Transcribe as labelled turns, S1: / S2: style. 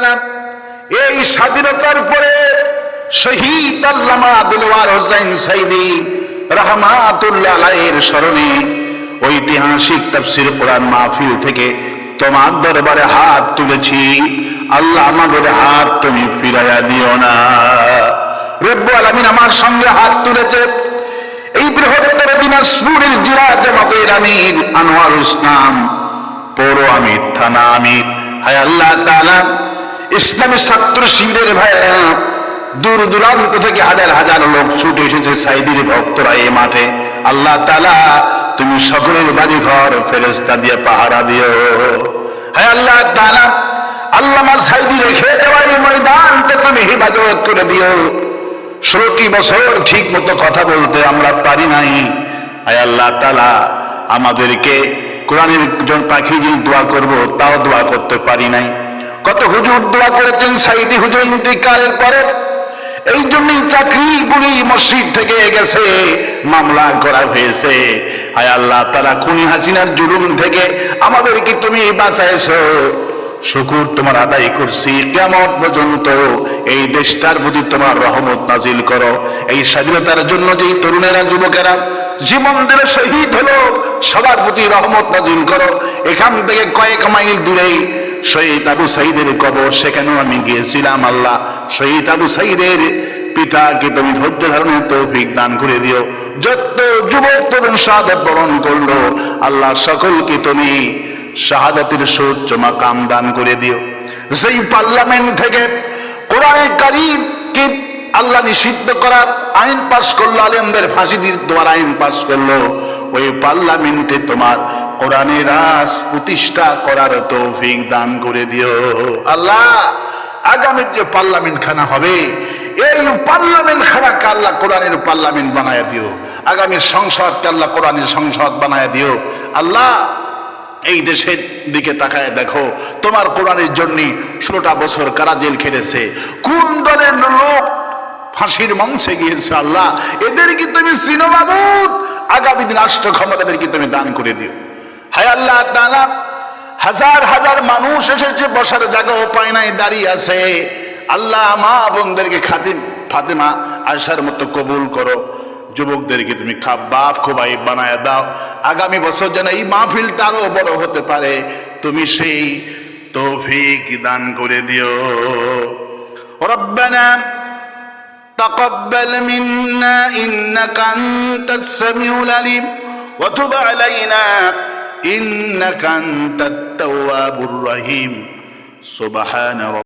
S1: তাআলা এই স্বাধীনতার পরে শহীদ আল্লামা দিলওয়ার হোসেন সাইদি রহমাতুল্লাহ স্মরণে ঐতিহাসিক কোরআন মাহফিল থেকে তোমার দরবারে হাত তুলেছি। আল্লাহ আমাদের হাত তুমি ফিরাইয়া দিও না। আলামিন আমার সঙ্গে হাত তুলেছে। এই বৃহত্তর দিনাজপুরের জিলা জামাতের আমির আনোয়ার ইসলাম পৌর আমির, থানা আমির। হায় আল্লাহ তাআলা ইসলামী ছাত্র শিবিরের দূর দূরান্ত থেকে হাজার হাজার লোক ছুটে এসেছে সাইদির ভক্তরা এই মাঠে। আল্লাহ তালা তুমি সকলের বাড়ি ঘর ফেরেস্তা দিয়ে পাহারা দিও। হায় আল্লাহ তাআলা, আল্লামা সাইদি রেখে দেওয়া এই ময়দানটা তুমি হিফাজত করে দিও। ষোলোটি বছর ঠিক মতো কথা বলতে আমরা পারি নাই। আয় আল্লাহ তালা আমাদেরকে কোরআনের পাখি যদি দোয়া করব, তাও দোয়া করতে পারি নাই। কত হুজুর দোয়া করেছেন সাইদি হুজুর ইন্তিকালের পরে? এই জন্যই চাকরিগুলি মসজিদ থেকে গেছে, মামলা করা হয়েছে। আয় আল্লাহ, তারা খুনি হাসিনার জুলুম থেকে আমাদেরকে তুমি বাঁচাইছো শুকুর তোমার আদায় করছি কেমন পর্যন্ত এই দেশটার প্রতি তোমার রহমত নাজিল করো। এই স্বাধীনতার জন্য যে তরুণেরা, যুবকেরা জীবন দিলে শহীদ হলো, সবার প্রতি রহমত নাজিল করো। এখান থেকে কয়েক মাইল দূরেই শহীদ আবু সাইদের কবর, সেখানেও আমি গিয়েছিলাম, আল্লাহ। শহীদ আবু সাইদের পিতাকে তুমি ধৈর্য ধারণের তৌফিক দান করে দিও। যত যুবক তরুণ সাদত বরণ করল, আল্লাহ সকলকে তুমি শাহাদাতের সূর্য মাকাম দান করে দিও। সেই পার্লামেন্ট থেকে কোরআনে কারিমকে আল্লাহ নিষিদ্ধ করার আইন পাশ করল, আলেমদের ফাঁসি দেওয়ার আইন পাশ করল। ওই পার্লামেন্টে তোমার কোরআনের রাস প্রতিষ্ঠা করার তৌফিক দান করে দিও। আল্লাহ, আগামীর যে পার্লামেন্ট খানা হবে, এই পার্লামেন্ট খানাকে আল্লাহ কোরআনের পার্লামেন্ট বানায় দিও। আগামীর সংসদকে আল্লাহ কোরআনের সংসদ বানায় দিও। আল্লাহ, এই দেশের দিকে তাকায় দেখো, তোমার কোরআনের জন্য ষোলোটা বছর কারা জেল খেটেছে, কোন দলের লোক ফাঁসির মঞ্চে গিয়েছে আল্লাহ, এদেরকে তুমি মাবুদ। আগামী দিন রাষ্ট্র ক্ষমতাদেরকে তুমি দান করে দিও। হায় আল্লাহ তাআলা হাজার হাজার মানুষ এসেছে বসার জায়গাও পায় নাই দাঁড়িয়ে আছে আল্লাহ মা বোনদেরকে খাদিম ফাতেমা আয়সার মতো কবুল করো যুবকদেরকে তুমি খাপ বাপ খোবাই বানায় দাও আগামী বছর যেন এই মাহফিলটা আরো বড় হতে পারে তুমি সেই তৌফিক দান করে দিও রব্বানা تقبل منا إنك أنت السميع العليم وتب علينا إنك أنت التواب الرحيم. سبحان رب